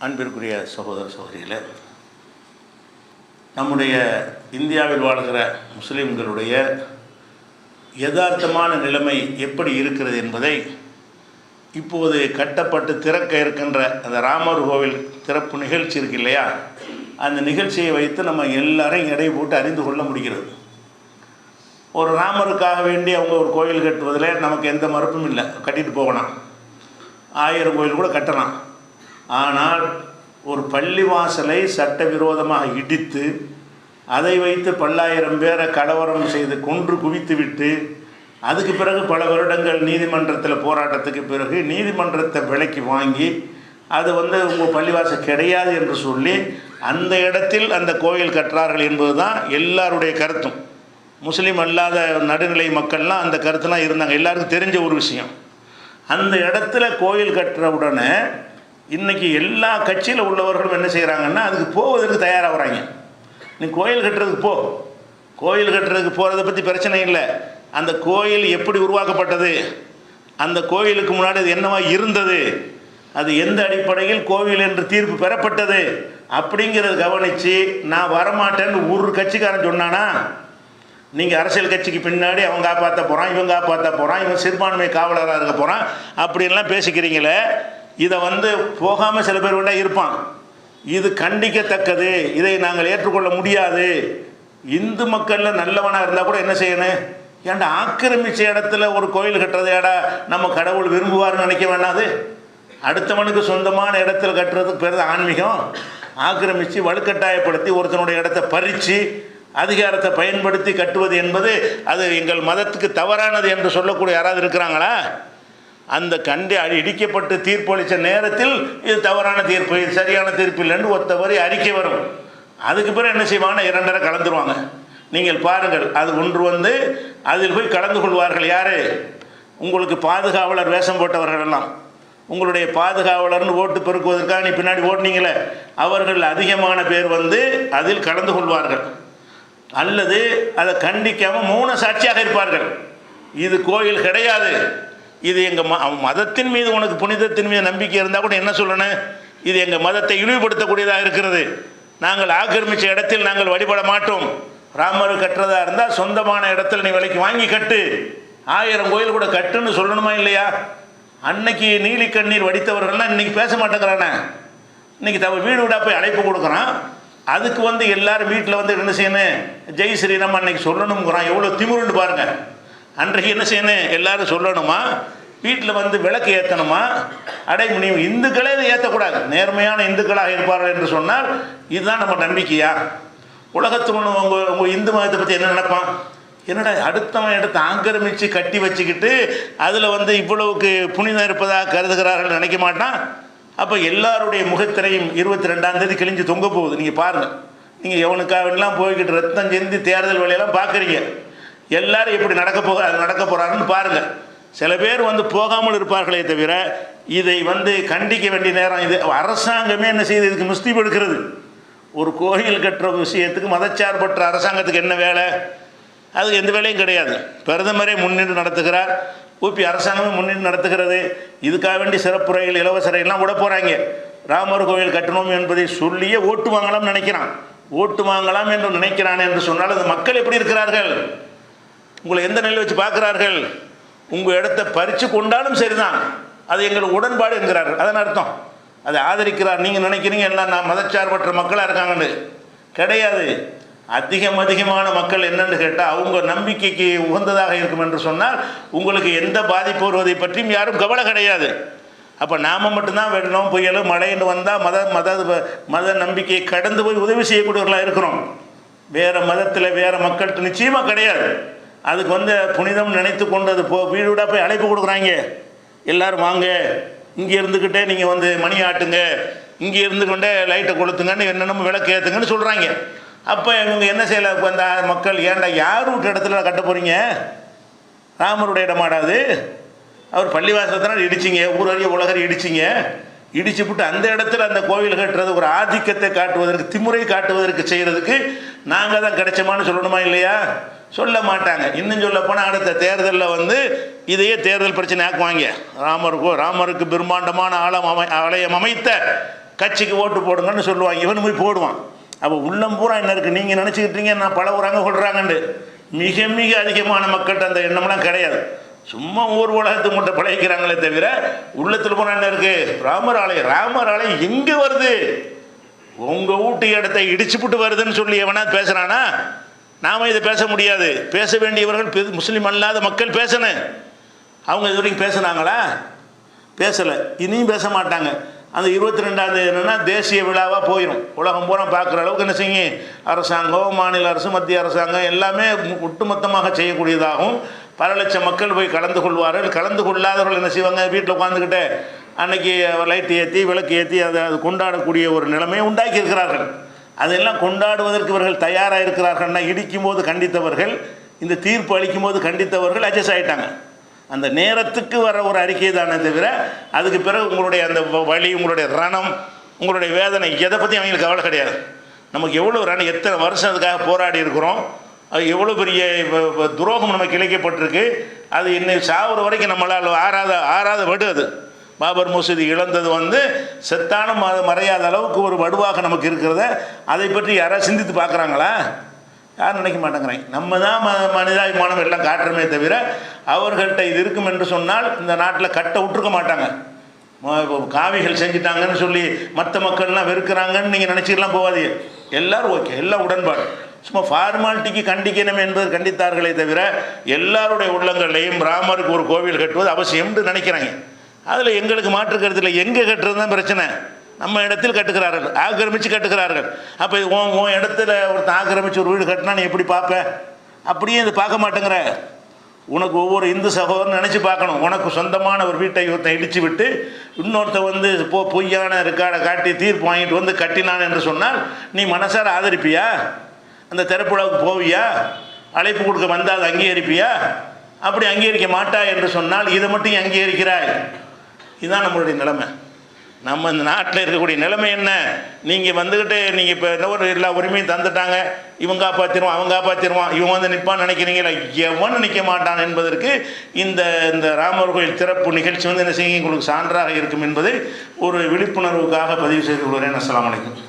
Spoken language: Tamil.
அன்பிற்குரிய சகோதர சகோதரிகளே நம்முடைய இந்தியாவில் வாழ்கிற முஸ்லீம்களுடைய யதார்த்தமான நிலைமை எப்படி இருக்கிறது என்பதை இப்போது கட்டப்பட்டு திறக்க இருக்கின்ற அந்த ராமர் கோவில் திறப்பு நிகழ்ச்சி இருக்கு இல்லையா? அந்த நிகழ்ச்சியை வைத்து நம்ம எல்லாரையும் எடை போட்டு அறிந்து கொள்ள முடிகிறது. ஒரு ராமருக்காக வேண்டி அவங்க ஒரு கோயில் கட்டுவதில் நமக்கு எந்த மறுப்பும் இல்லை. கட்டிட்டு போகலாம். ஆயிரம் கோயில் கூட கட்டலாம். ஆனால் ஒரு பள்ளிவாசலை சட்டவிரோதமாக இடித்து அதை வைத்து பல்லாயிரம் பேரை கலவரம் செய்து கொன்று குவித்து விட்டு அதுக்கு பிறகு பல வருடங்கள் நீதிமன்றத்தில் போராட்டத்துக்கு பிறகு நீதிமன்றத்தை விலைக்கு வாங்கி அது வந்து உங்கள் பள்ளிவாசல் கிடையாது என்று சொல்லி அந்த இடத்தில் அந்த கோயில் கட்டுறார்கள் என்பது தான் எல்லாருடைய கருத்தும். முஸ்லீம் அல்லாத நடுநிலை மக்கள்லாம் அந்த கருத்துலாம் இருந்தாங்க. எல்லாருக்கும் தெரிஞ்ச ஒரு விஷயம். அந்த இடத்துல கோயில் கட்டுற உடனே இன்றைக்கி எல்லா கட்சியில் உள்ளவர்களும் என்ன செய்கிறாங்கன்னா அதுக்கு போவதற்கு தயாராகிறாங்க நீ கோயில் கட்டுறதுக்கு போ. கோயில் கட்டுறதுக்கு போகிறத பற்றி பிரச்சனை இல்லை. அந்த கோயில் எப்படி உருவாக்கப்பட்டது? அந்த கோயிலுக்கு முன்னாடி அது என்னவா இருந்தது? அது எந்த அடிப்படையில் கோவில் என்று தீர்ப்பு பெறப்பட்டது? அப்படிங்கிறத கவனித்து நான் வரமாட்டேன்னு ஒரு கட்சிக்காரன் சொன்னானா? நீங்கள் அரசியல் கட்சிக்கு பின்னாடி அவன் காப்பாற்ற போகிறான் இவன் காப்பாற்ற போகிறான் இவன் சிறுபான்மை காவலராக இருக்க போகிறான் அப்படின்லாம் பேசிக்கிறீங்களே. இதை வந்து போகாமல் சில பேர் வேண்டாம் இருப்பான். இது கண்டிக்கத்தக்கது. இதை நாங்கள் ஏற்றுக்கொள்ள முடியாது. இந்து மக்களில் நல்லவனாக இருந்தால் கூட என்ன செய்யணும்? ஏன்டா ஆக்கிரமித்த இடத்துல ஒரு கோயில் கட்டுறது ஏடா? நம்ம கடவுள் விரும்புவார்னு நினைக்க வேண்டாது அடுத்தவனுக்கு சொந்தமான இடத்துல கட்டுறதுக்கு பேர் தான் ஆன்மீகம். ஆக்கிரமித்து வலுக்கட்டாயப்படுத்தி ஒருத்தனுடைய இடத்த பறித்து அதிகாரத்தை பயன்படுத்தி கட்டுவது என்பது அது எங்கள் மதத்துக்கு தவறானது என்று சொல்லக்கூடிய யாராவது இருக்கிறாங்களா? அந்த கண்டி அடி- இடிக்கப்பட்டு தீர்ப்பளித்த நேரத்தில் இது தவறான தீர்ப்பு இது சரியான தீர்ப்பு இல்லைன்னு ஒத்தவரை அறிக்கை வரும். அதுக்கு பிறகு என்ன செய்வாங்கன்னா இரண்டரை கலந்துருவாங்க. நீங்கள் பாருங்கள் அது ஒன்று வந்து அதில் போய் கலந்து கொள்வார்கள் யார்? உங்களுக்கு பாதுகாவலர் வேஷம் போட்டவர்கள் எல்லாம். உங்களுடைய பாதுகாவலர்னு ஓட்டு பெருக்குவதற்காக நீ பின்னாடி ஓட்டினீங்களே அவர்கள் அதிகமான பேர் வந்து அதில் கலந்து கொள்வார்கள். அல்லது அதை கண்டிக்காமல் மூணு சாட்சியாக இருப்பார்கள். இது கோயில் கிடையாது. இது எங்கள் ம மதத்தின் மீது உனக்கு புனிதத்தின் மீது நம்பிக்கை இருந்தால் கூட என்ன சொல்லணும்? இது எங்கள் மதத்தை இழிவுபடுத்தக்கூடியதாக இருக்கிறது. நாங்கள் ஆக்கிரமித்த இடத்தில் நாங்கள் வழிபட மாட்டோம். ராமர் கட்டுறதா இருந்தால் சொந்தமான இடத்துல நீ விலைக்கு வாங்கி கட்டு. ஆயிரம் கோயில் கூட கட்டுன்னு சொல்லணுமா இல்லையா? அன்னைக்கு நீலி கண்ணீர் வடித்தவர்கள்லாம் இன்னைக்கு பேச மாட்டேங்கிறானே. இன்னைக்கு தவ வீடு வீடாக போய் அழைப்பு கொடுக்குறான். அதுக்கு வந்து எல்லாரும் வீட்டில் வந்து என்ன செய்யணும்? ஜெய் ஸ்ரீராம் அன்னைக்கு சொல்லணுங்கிறான் எவ்வளோ திமுருன்னு பாருங்கள் அன்றைக்கு என்ன செய்யணும்? எல்லாரும் சொல்லணுமா? வீட்டில் வந்து விளக்கு ஏற்றணுமா அடை இந்துக்களே இதை ஏற்றக்கூடாது நேர்மையான இந்துக்களாக இருப்பார்கள் என்று சொன்னால் இதுதான் நம்ம நம்பிக்கையா? உலகத்துக்கு ஒன்று உங்கள் உங்கள் இந்து மதத்தை பற்றி என்ன நினைப்பான்? என்னடா அடுத்தவன் இடத்தை ஆக்கிரமித்து கட்டி வச்சுக்கிட்டு அதில் வந்து இவ்வளவுக்கு புனிதம் இருப்பதாக கருதுகிறார்கள் நினைக்க மாட்டான்? அப்போ எல்லாருடைய முகத்திரையும் இருபத்தி ரெண்டாம் தேதி கிழிஞ்சு தொங்க போகுது. நீங்கள் பாருங்கள் நீங்கள் எவனுக்காவெல்லாம் போய்கிட்டு ரத்தம் செஞ்சு தேர்தல் வழியெல்லாம் பார்க்குறீங்க எல்லாரும் எப்படி நடக்க போக நடக்க போகிறாருன்னு பாருங்கள் சில பேர் வந்து போகாமல் இருப்பார்களே தவிர இதை வந்து கண்டிக்க வேண்டிய நேரம் இது. அரசாங்கமே என்ன செய்யுது இதுக்கு முஸ்தி எடுக்கிறது. ஒரு கோயில் கட்டுற விஷயத்துக்கு மதச்சார்பற்ற அரசாங்கத்துக்கு என்ன வேலை? அதுக்கு எந்த வேலையும் கிடையாது. பிரதமரே முன்னின்று நடத்துகிறார். ஊபி அரசாங்கமே முன்னின்று நடத்துகிறது. இதுக்காக வேண்டி சிறப்பு ரயில் இலவச ரயில்லாம் விட போகிறாங்க ராமர் கோயில் கட்டணும் என்பதை சொல்லியே ஓட்டு வாங்கலாம்னு நினைக்கிறான். ஓட்டு வாங்கலாம் என்று நினைக்கிறான் என்று சொன்னால் அந்த மக்கள் எப்படி இருக்கிறார்கள்? உங்களை எந்த நிலையில் வச்சு பார்க்குறார்கள்? உங்கள் இடத்த பறித்து கொண்டாலும் சரிதான். அது எங்கள் உடன்பாடு என்கிறார்கள். அதன் அர்த்தம். அதை ஆதரிக்கிறார். நீங்கள் நினைக்கிறீங்க எல்லாம் நான் மதச்சார்பற்ற மக்களாக இருக்காங்கன்னு. கிடையாது. அதிகம் அதிகமான மக்கள் என்னன்னு கேட்டால் அவங்க நம்பிக்கைக்கு உகந்ததாக இருக்கும் என்று சொன்னால் உங்களுக்கு எந்த பாதிப்பு வருவதை பற்றியும் யாரும் கவலை கிடையாது. அப்போ நாம் மட்டும்தான் வெள்ளம் புயல் மழைன்னு வந்தால் மத மத மத நம்பிக்கையை கடந்து போய் உதவி செய்யக்கூடியவர்களாக இருக்கிறோம். வேறு மதத்தில் வேறு மக்கள்கிட்ட நிச்சயமாக கிடையாது. அதுக்கு வந்து புனிதம் நினைத்து கொண்டு அது போ வீடு வீடாக போய் அழைப்பு கொடுக்குறாங்க. எல்லோரும் வாங்க. இங்கே இருந்துக்கிட்டே நீங்கள் வந்து மணி ஆட்டுங்க. இங்கே இருந்து கொண்டே லைட்டை கொளுத்துங்கன்னு என்னென்னமோ விளக்கு ஏற்றுங்கன்னு சொல்கிறாங்க அப்போ இவங்க என்ன செய்யலை? இப்போ அந்த மக்கள் ஏன்டா யார் வீட்டு இடத்துல கட்ட போகிறீங்க ராமருடைய இடமாடாது அவர் பள்ளிவாசலத்தினால் இடிச்சிங்க. ஊரறிய உலகறி இடிச்சிங்க. இடிச்சு விட்டு அந்த இடத்துல அந்த கோவில் கட்டுறது ஒரு ஆதிக்கத்தை காட்டுவதற்கு திமுறை காட்டுவதற்கு செய்கிறதுக்கு நாங்கள் தான் கிடைச்சோமான்னு சொல்லணுமா இல்லையா? சொல்ல மாட்டாங்க. இன்னும் சொல்ல போனால் அடுத்த தேர்தலில் வந்து இதையே தேர்தல் பிரச்சனை ஆக்குவாங்க. ராமருக்கு ராமருக்கு பிரம்மாண்டமான ஆலம் அமை ஆலயம் அமைத்த கட்சிக்கு ஓட்டு போடுங்கன்னு சொல்லுவாங்க. இவன் போய் போடுவான். அப்போ உள்ளம் பூரா என்ன இருக்குது நீங்கள் நினச்சிக்கிட்டீங்க நான் பல ஊராங்க சொல்கிறாங்கண்டு மிக மிக அதிகமான மக்கள்கிட்ட அந்த எண்ணம்லாம் கிடையாது. சும்மா ஊர் உலகத்து முட்டை பழகிக்கிறாங்களே தவிர உள்ளத்தில் போனால் என்ன இருக்குது ராமர் ஆலயம் ராமர் ஆலயம் எங்கே வருது? உங்கள் ஊட்டி இடத்த இடிச்சுப்புட்டு வருதுன்னு சொல்லி எவனா பேசுகிறானா நாம் இதை பேச முடியாது. பேச வேண்டியவர்கள் முஸ்லீம் அல்லாத மக்கள் பேசணும். அவங்க இது வரைக்கும் பேசுனாங்களா? பேசலை. இனியும் பேச மாட்டாங்க. அந்த இருபத்தி ரெண்டாவது என்னென்னா தேசிய விழாவாக போயிடும் உலகம் பூரா பார்க்குற அளவுக்கு என்ன செய்யும்? அரசாங்கம் மாநில அரசு மத்திய அரசாங்கம் எல்லாமே ஒட்டுமொத்தமாக செய்யக்கூடியதாகும். பல லட்சம் மக்கள் போய் கலந்து கொள்வார்கள். கலந்து கொள்ளாதவர்கள் என்ன செய்வாங்க? வீட்டில் உட்காந்துக்கிட்டு அன்னைக்கு லைட் ஏற்றி விளக்கு ஏற்றி அதை அது கொண்டாடக்கூடிய ஒரு நிலைமையை உண்டாக்கி இருக்கிறார்கள். அதெல்லாம் கொண்டாடுவதற்கு இவர்கள் தயாராக இருக்கிறார்கள்னா இடிக்கும் போது கண்டித்தவர்கள் இந்த தீர்ப்பு அளிக்கும் போது கண்டித்தவர்கள் அட்ஜஸ்ட் ஆகிட்டாங்க அந்த நேரத்துக்கு வர ஒரு அறிக்கை தானே தவிர அதுக்கு பிறகு உங்களுடைய அந்த வ- உங்களுடைய ரணம் உங்களுடைய வேதனை எதை பற்றி அவங்களுக்கு கவலை கிடையாது. நமக்கு எவ்வளோ ரணம் எத்தனை வருஷம் அதுக்காக போராடி இருக்கிறோம். அது எவ்வளோ பெரிய துரோகம் நமக்கு இழைக்கப்பட்டிருக்கு. அது இன்னைக்கு சாகுற வரைக்கும் நம்மளால் ஆறாத ஆறாத வடு அது. பாபர் மசூதி இழந்தது வந்து செத்தான மறையாத அளவுக்கு ஒரு வடுவாக நமக்கு இருக்கிறத அதை பற்றி யாராவது சிந்தித்து பார்க்குறாங்களா? யாரும் நினைக்க மாட்டேங்கிறாங்க. நம்ம தான் ம மனிதாபிமானம் எல்லாம் காட்டுறமே தவிர அவர்கள்ட்ட இது இருக்கும் என்று சொன்னால் இந்த நாட்டில் கட்டை விட்டுருக்க மாட்டாங்க. காவிகள் செஞ்சிட்டாங்கன்னு சொல்லி மற்ற மக்கள்லாம் வெறுக்கிறாங்கன்னு நீங்கள் நினச்சிக்கலாம் போகாதீங்க எல்லோரும் ஓகே எல்லாம் உடன்பாடு. சும்மா ஃபார்மாலிட்டிக்கு கண்டிக்கணும் என்பது கண்டித்தார்களே தவிர எல்லாருடைய உள்ளங்களையும் ராமருக்கு ஒரு கோவில் கட்டுவது அவசியம்னு நினைக்கிறாங்க. அதில் எங்களுக்கு மாற்று கருத்தில் எங்கே கட்டுறது தான் பிரச்சனை. நம்ம இடத்தில் கட்டுக்கிறார்கள் ஆக்கிரமித்து கட்டுகிறார்கள். அப்போ உன் உன் இடத்துல ஒருத்தன் ஆக்கிரமித்து ஒரு வீடு கட்டினா நீ எப்படி பார்ப்பேன் அப்படியே இது பார்க்க மாட்டேங்கிற. உனக்கு ஒவ்வொரு இந்து சகோதரன் நினச்சி பார்க்கணும். உனக்கு சொந்தமான ஒரு வீட்டை ஒருத்தன் இடித்து விட்டு இன்னொருத்தன் வந்து போ பொய்யான ரெக்கார்டை காட்டி தீர்ப்பு வாங்கிட்டு வந்து கட்டினான் என்று சொன்னால் நீ மனசார ஆதரிப்பியா? அந்த திறப்புழாவுக்கு போவியா? அழைப்பு கொடுக்க வந்தால் அங்கீகரிப்பியா? அப்படி அங்கீகரிக்க மாட்டா என்று சொன்னால் இதை மட்டும் அங்கீகரிக்கிறாய்? இதுதான் நம்மளுடைய நிலைமை. நம்ம இந்த நாட்டில் இருக்கக்கூடிய நிலைமை என்ன? நீங்கள் வந்துக்கிட்டு நீங்கள் இப்போ என்ன ஒரு எல்லா உரிமையும் தந்துட்டாங்க. இவன் காப்பாற்றிடுவான் அவன் காப்பாற்றிடுவான் இவன் வந்து நிற்பான்னு நினைக்கிறீங்களா? எவன் நிற்க மாட்டான் என்பதற்கு இந்த இந்த ராமர் கோயில் திறப்பு நிகழ்ச்சி வந்து என்ன செய்யுங்க உங்களுக்கு சான்றாக இருக்கும் என்பதை ஒரு விழிப்புணர்வுக்காக பதிவு செய்து கொள்கிறேன். அஸ்லாம் அலைக்கும்.